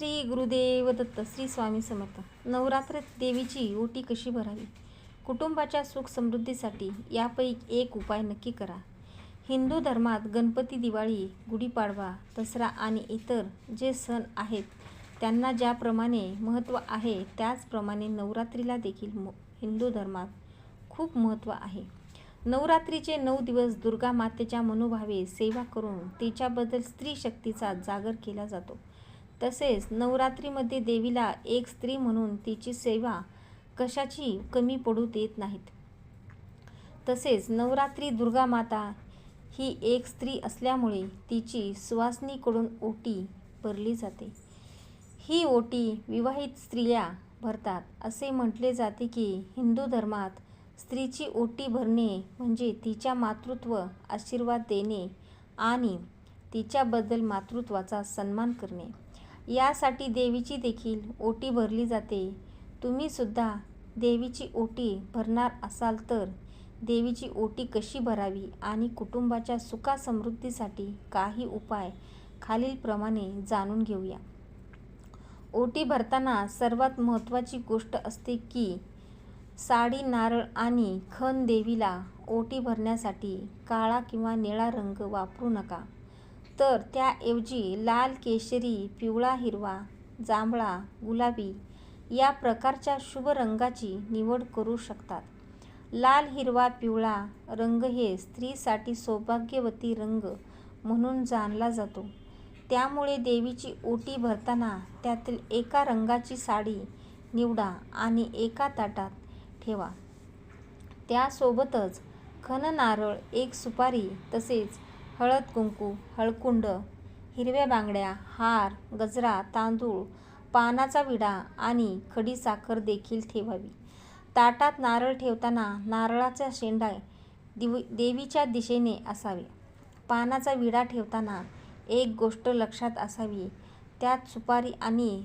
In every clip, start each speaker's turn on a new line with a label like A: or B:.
A: श्री गुरुदेव दत्त श्री स्वामी समर्थ. नवरात्र देवीची ओटी कशी भरावी? कुटुंबाच्या सुख समृद्धीसाठी यापैकी एक उपाय नक्की करा. हिंदू धर्मात गणपती दिवाळी गुढीपाडवा दसरा आणि इतर जे सण आहेत त्यांना ज्याप्रमाणे महत्त्व आहे त्याचप्रमाणे नवरात्रीला देखील म हिंदू धर्मात खूप महत्त्व आहे. नवरात्रीचे नऊ दिवस दुर्गा मातेच्या मनोभावे सेवा करून तिच्याबद्दल स्त्री शक्तीचा जागर केला जातो. तसेच नवरात्रीमध्ये देवीला एक स्त्री म्हणून तिची सेवा कशाची कमी पडू देत नाहीत. तसेच नवरात्री दुर्गा माता ही एक स्त्री असल्यामुळे तिची सुवासनीकडून ओटी भरली जाते. ही ओटी विवाहित स्त्रिया भरतात असे म्हटले जाते की हिंदू धर्मात स्त्रीची ओटी भरणे म्हणजे तिच्या मातृत्व आशीर्वाद देणे आणि तिच्याबद्दल मातृत्वाचा सन्मान करणे. यासाठी देवीची देखील ओटी भरली जाते. तुम्ही सुद्धा देवीची ओटी भरणार असाल तर देवीची ओटी कशी भरावी आणि कुटुंबाच्या सुखासमृद्धीसाठी काही उपाय खालीलप्रमाणे जाणून घेऊया. ओटी भरताना सर्वात महत्त्वाची गोष्ट असते की साडी नारळ आणि खण देवीला ओटी भरण्यासाठी काळा किंवा निळा रंग वापरू नका. तर त्याऐवजी लाल केशरी पिवळा हिरवा जांभळा गुलाबी या प्रकारच्या शुभ रंगाची निवड करू शकतात. लाल हिरवा पिवळा रंग हे स्त्रीसाठी सौभाग्यवती रंग म्हणून जाणला जातो. त्यामुळे देवीची ओटी भरताना त्यातील एका रंगाची साडी निवडा आणि एका ताटात ठेवा. त्यासोबतच खन नारळ एक सुपारी तसेच हळद कुंकू हळकुंड हिरव्या बांगड्या हार गजरा तांदूळ पानाचा विडा आणि खडीसाखर देखील ठेवावी. ताटात नारळ ठेवताना नारळाचा शेंडा दिव देवीच्या दिशेने असावे. पानाचा विडा ठेवताना एक गोष्ट लक्षात असावी. त्यात सुपारी आणि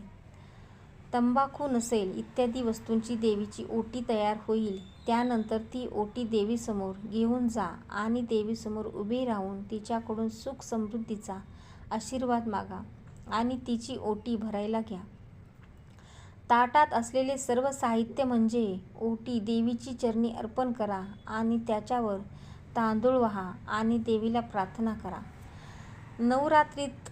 A: तंबाखू नसेल इत्यादी वस्तूंची देवीची ओटी तयार होईल. त्यानंतर ती ओटी देवीसमोर घेऊन जा आणि देवीसमोर उभी राहून तिच्याकडून सुख समृद्धीचा आशीर्वाद मागा आणि तिची ओटी भरायला घ्या. ताटात असलेले सर्व साहित्य म्हणजे ओटी देवीची चरणी अर्पण करा आणि त्याच्यावर तांदूळ वहा आणि देवीला प्रार्थना करा. नवरात्रीत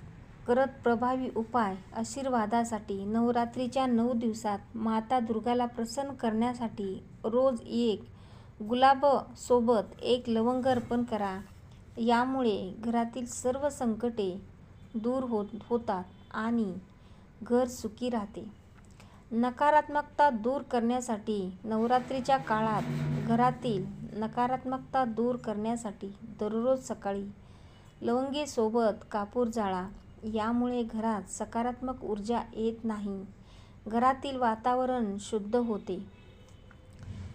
A: करत प्रभावी उपाय आशीर्वादासाठी नवरात्रीच्या नऊ दिवसात माता दुर्गाला प्रसन्न करण्यासाठी रोज एक. गुलाबसोबत एक लवंग अर्पण करा. यामुळे घरातील सर्व संकटे दूर होत होतात आणि घर सुखी राहते. नकारात्मकता दूर करण्यासाठी नवरात्रीच्या काळात घरातील नकारात्मकता दूर करण्यासाठी दररोज सकाळी लवंगेसोबत कापूर जाळा. यामुळे घरात सकारात्मक ऊर्जा येत नाही. घरातील वातावरण शुद्ध होते.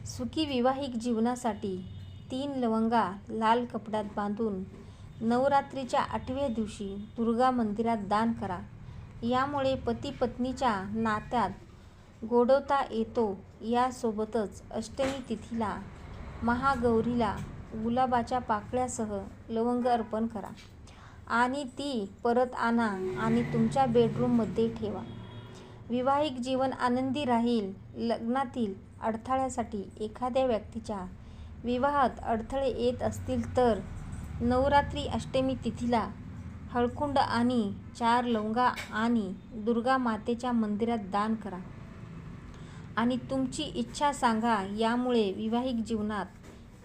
A: सुखी विवाहिक जीवनासाठी तीन लवंगा लाल कपड्यात बांधून नवरात्रीच्या आठव्या दिवशी दुर्गा मंदिरात दान करा. यामुळे पती पत्नीच्या नात्यात गोडवता येतो. यासोबतच अष्टमी तिथीला महागौरीला गुलाबाच्या पाकळ्यासह लवंग अर्पण करा. आणि ती परत आणा आणि तुमच्या बेडरूममध्ये ठेवा. विवाहिक जीवन आनंदी राहील. लग्नातील अडथळ्यासाठी एखाद्या व्यक्तीच्या विवाहात अडथळे येत असतील तर नवरात्री अष्टमी तिथीला हळकुंड आणि चार लवंगा आणि दुर्गा मातेच्या मंदिरात दान करा. आणि तुमची इच्छा सांगा यामुळे विवाहिक जीवनात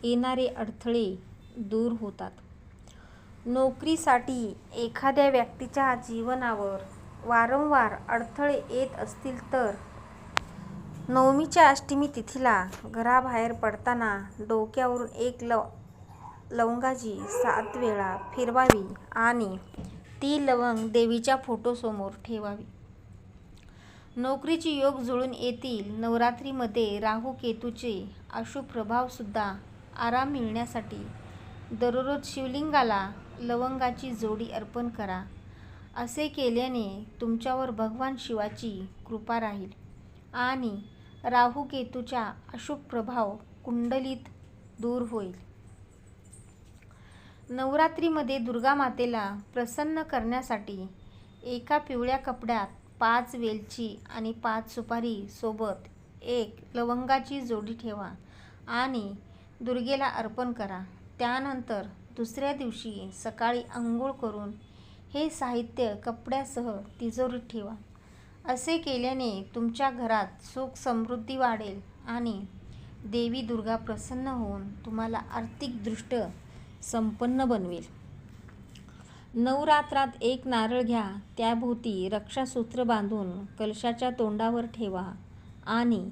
A: येणारे अडथळे दूर होतात. नोकरीसाठी एखाद्या व्यक्तीच्या जीवनावर वारंवार अडथळे येत असतील तर नवमीच्या अष्टमी तिथीला घराबाहेर पडताना डोक्यावरून एक लव लवंगाची सात वेळा फिरवावी आणि ती लवंग देवीच्या फोटोसमोर ठेवावी. नोकरीचे योग जुळून येतील नवरात्रीमध्ये राहू केतूचे अशुभ प्रभावसुद्धा आराम मिळण्यासाठी दररोज शिवलिंगाला लवंगाची जोडी अर्पण करा. असे केल्याने तुमच्यावर भगवान शिवाची कृपा राहील. आणि राहू केतूचा अशुभ प्रभाव कुंडलीत दूर होईल. नवरात्रीमध्ये दुर्गा मातेला प्रसन्न करण्यासाठी एका पिवळ्या कपड्यात पाच वेलची आणि पाच सुपारी सोबत एक लवंगाची जोडी ठेवा आणि दुर्गेला अर्पण करा. त्यानंतर दुसऱ्या दिवशी सकाळी आंघोळ करून हे साहित्य कपड्यासह तिजोरीत ठेवा. असे केल्याने तुमच्या घरात सुख समृद्धी वाढेल आणि देवी दुर्गा प्रसन्न होऊन तुम्हाला आर्थिकदृष्ट संपन्न बनवेल. नवरात्रात एक नारळ घ्या त्याभोवती रक्षासूत्र बांधून कलशाच्या तोंडावर ठेवा आणि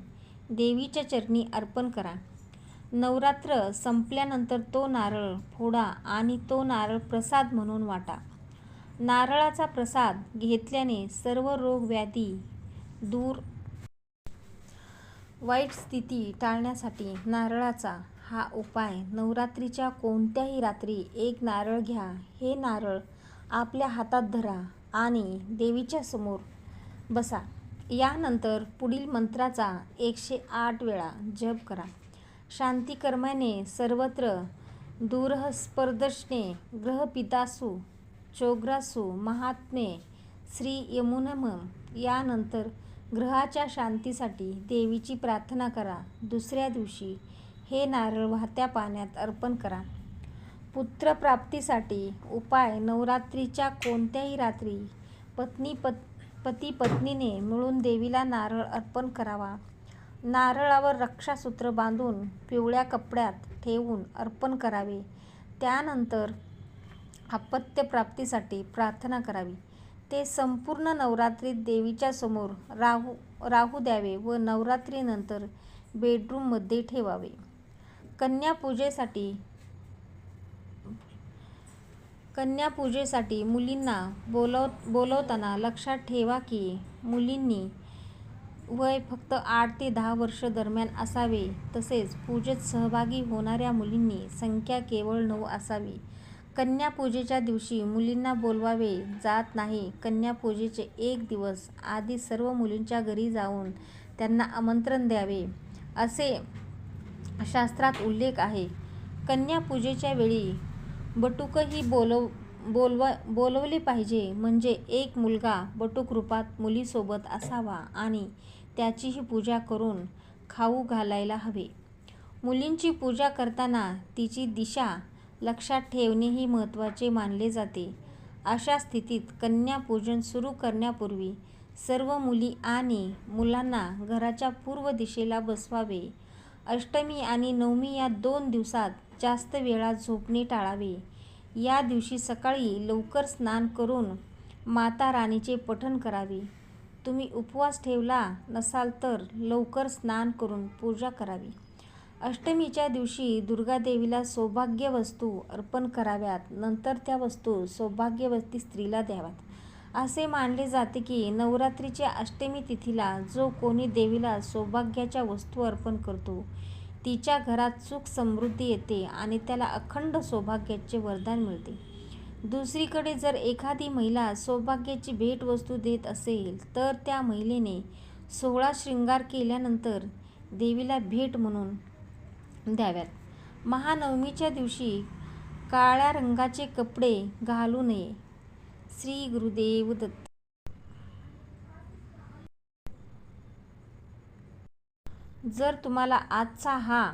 A: देवीच्या चरणी अर्पण करा. नवरात्र संपल्यानंतर तो नारळ फोडा आणि तो नारळ प्रसाद म्हणून वाटा. नारळाचा प्रसाद घेतल्याने सर्व रोग व्याधी दूर. वाईट स्थिती टाळण्यासाठी नारळाचा हा उपाय. नवरात्रीच्या कोणत्याही रात्री एक नारळ घ्या. हे नारळ आपल्या हातात धरा आणि देवीच्या समोर बसा. यानंतर पुढील मंत्राचा एकशे आठ वेळा जप करा. शांतिकर्माने सर्वत्र दूरस्पर्दर्शने ग्रहपितासू चोग्रासू महात्मे श्री यमुनम यानंतर ग्रहाच्या शांतीसाठी देवीची प्रार्थना करा. दुसऱ्या दिवशी हे नारळ वाहत्या पाण्यात अर्पण करा. पुत्रप्राप्तीसाठी उपाय नवरात्रीच्या कोणत्याही रात्री पत्नी पत पती पत्नीने मिळून देवीला नारळ अर्पण करावा. नारळावर रक्षासूत्र बांधून पिवळ्या कपड्यात ठेवून अर्पण करावे. त्यानंतर अपत्यप्राप्तीसाठी प्रार्थना करावी. ते संपूर्ण नवरात्रीत देवीच्या समोर राहू राहू द्यावे व नवरात्रीनंतर बेडरूममध्ये ठेवावे. कन्यापूजेसाठी कन्यापूजेसाठी मुलींना बोलव बोलवताना लक्षात ठेवा की मुलींनी वय फक्त आठ ते दहा वर्ष दरम्यान असावे. तसेच पूजेत सहभागी होणाऱ्या मुलींनी संख्या केवळ नऊ असावी. कन्यापूजेच्या दिवशी मुलींना बोलवावे जात नाही. कन्यापूजेचे एक दिवस आधी सर्व मुलींच्या घरी जाऊन त्यांना आमंत्रण द्यावे असे शास्त्रात उल्लेख आहे. कन्यापूजेच्या वेळी बटुकही बोलव बोलव बोलवले पाहिजे. म्हणजे एक मुलगा बटुक रूपात मुलीसोबत असावा आणि त्याचीही पूजा करून खाऊ घालायला हवे. मुलींची पूजा करताना तिची दिशा लक्षात ठेवणेही महत्त्वाचे मानले जाते. अशा स्थितीत कन्यापूजन सुरू करण्यापूर्वी सर्व मुली आणि मुलांना घराच्या पूर्व दिशेला बसवावे. अष्टमी आणि नवमी या दोन दिवसात जास्त वेळा झोपणे टाळावे. या दिवशी सकाळी लवकर स्नान करून माता राणीचे पठण करावे. तुम्ही उपवास ठेवला नसाल तर लवकर स्नान करून पूजा करावी. अष्टमीच्या दिवशी दुर्गादेवीला सौभाग्य वस्तू अर्पण कराव्यात. नंतर त्या वस्तू सौभाग्यवती स्त्रीला द्याव्यात. असे मानले जाते की नवरात्रीच्या अष्टमी तिथीला जो कोणी देवीला सौभाग्याच्या वस्तू अर्पण करतो तिच्या घरात सुख समृद्धी येते आणि त्याला अखंड सौभाग्याचे वरदान मिळते. दुसरीकडे जर एखादी महिला सौभाग्याची भेटवस्तू देत असेल तर त्या महिलेने सोळा शृंगार केल्यानंतर देवीला भेट म्हणून द्याव्यात. महानवमीच्या दिवशी काळ्या रंगाचे कपडे घालू नये. श्री गुरुदेव दत्त. जर तुम्हाला आजचा हा